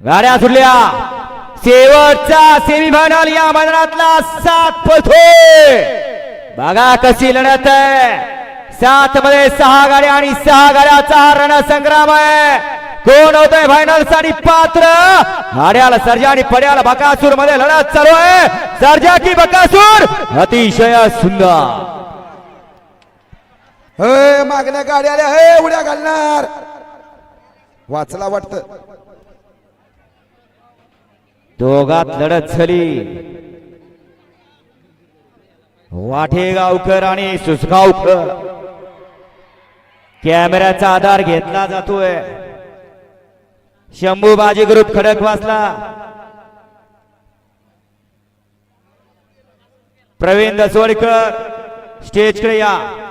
गाड्या सुटल्या. शेवटचा सेमीफायनल या मैदानातला सात पळतोय. बघा कशी लढत आहे. सात मध्ये सहा गाड्या आणि सहा गाड्याचा रण संग्राम आहे. कोण होतंय फायनलसाठी पात्र? हाड्याला सर्जा आणि पड्याला बकासूरमध्ये लढत चालू आहे. सर्जा की बकासूर? अतिशय सुंदर. हे मागण्या गाड्या आल्या हे उड्या घालणार. वाचला वाटत. दोघात लढत झाली. वाठेगावकर आणि सुसगावकर. कॅमेऱ्याचा आधार घेतला जातोय. शंभू बाजी ग्रुप खडक वाचला प्रवीण दसवडकर स्टेजकडे या.